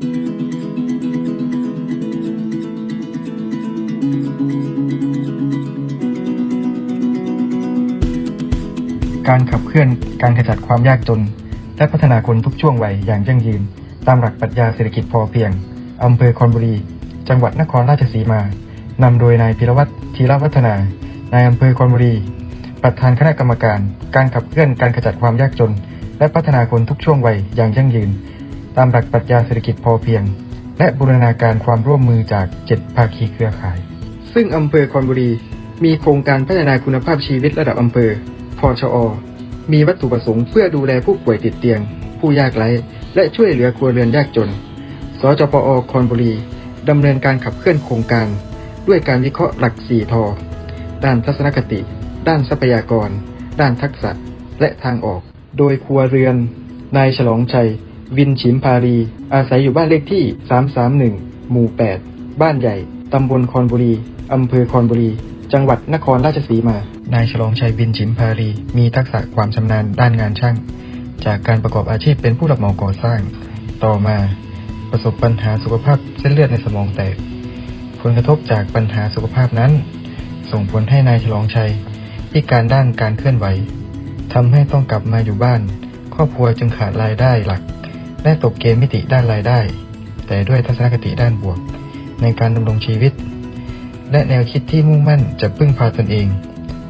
การขับเคลื่อนการขจัดความยากจน และพัฒนาคนทุกช่วงวัยอย่างยั่งยืน ตามหลักปรัชญาเศรษฐกิจพอเพียง อำเภอคอนบุรี จังหวัดนครราชสีมา นำโดยนายพิรวัตรธีรวัฒนานายอำเภอคอนบุรี ประธานคณะกรรมการ การขับเคลื่อนการขจัดความยากจน และพัฒนาคนทุกช่วงวัยอย่างยั่งยืน ตามหลักปรัชญาเศรษฐกิจพอเพียง และบูรณาการความร่วมมือจากเจ็ดภาคีเครือข่าย ซึ่งอำเภอคอนบุรี มีโครงการพัฒนาคุณภาพชีวิตระดับอำเภอ พชอ มีวัตถุประสงค์เพื่อดูแลผู้ป่วยติดเตียง ผู้ยากไร้ และช่วยเหลือครัวเรือนยากจน สจปอคอนบุรีดำเนินการขับเคลื่อนโครงการ ด้วยการวิเคราะห์หลักสี่ทอด้านทัศนคติ ด้านทรัพยากร ด้านทักษะ และทางออก โดยครัวเรือน นายฉลองชัย วินฉิมพารี อาศัยอยู่บ้านเลขที่ 331 หมู่ 8 บ้านใหญ่ ตำบลคอนบุรี อำเภอคอนบุรี จังหวัดนครราชสีมา นายฉลองชัยวินฉิมพารี มีทักษะความชำนาญด้านงานช่าง จากการประกอบอาชีพเป็นผู้รับเหมาก่อสร้าง ต่อมาประสบปัญหาสุขภาพเส้นเลือดในสมองแตก ผลกระทบจากปัญหาสุขภาพนั้น ส่งผลให้นายฉลองชัยพิการด้านการเคลื่อนไหวทำให้ต้องกลับมาอยู่บ้าน ครอบครัวจึงขาดรายได้หลัก และตกเกณฑ์มิติด้านรายได้ แต่ด้วยทัศนคติด้านบวก ในการดำรงชีวิต และแนวคิดที่มุ่งมั่นจะพึ่งพาตนเอง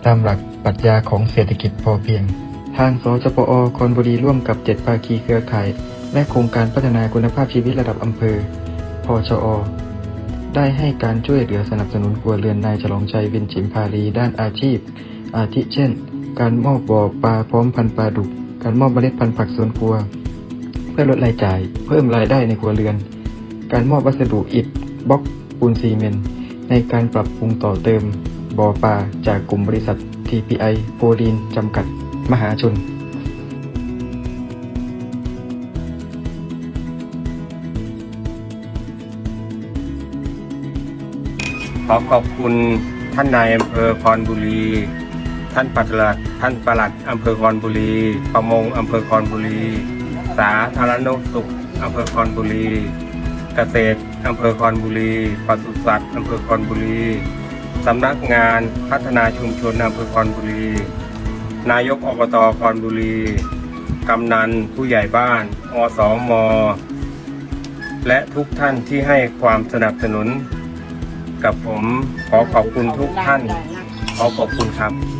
ตามหลักปรัชญาของเศรษฐกิจพอเพียง ทางสจปอคอนบุรีร่วมกับเจ็ดภาคีเครือข่าย และโครงการพัฒนาคุณภาพชีวิตระดับอำเภอ พชอ ได้ให้การช่วยเหลือสนับสนุนครัวเรือนนายฉลองชัยวินฉิมพารีด้านอาชีพ อาทิเช่น การมอบบ่อปลาพร้อมพันปลาดุก การมอบเมล็ดพันธุ์ผักสวนครัว พื่อลดรายจ่าย เพิ่มรายได้ในครัวเรือน การมอบวัสดุอิฐบล็อกปูนซีเมนต์ในการปรับปรุงต่อเติมบ่อปลาจากกลุ่มบริษัท TPI โพลีนจำกัด มหาชนขอขอบคุณท่านนายอำเภอคอนบุรี ท่านปลัดท่านปลัดอำเภอคอนบุรี ประมงอำเภอคอนบุรี สาธารณสุขอำเภอคอนบุรี เกษตรอำเภอคอนบุรีปศุสัตว์อำเภอคอนบุรีสำนักงานพัฒนาชุมชนอำเภอคอนบุรี นายกอบตคอนบุรี กำนันผู้ใหญ่บ้าน อสมและทุกท่านที่ให้ความสนับสนุน กับผมขอขอบคุณทุกท่าน ขอขอบคุณครับ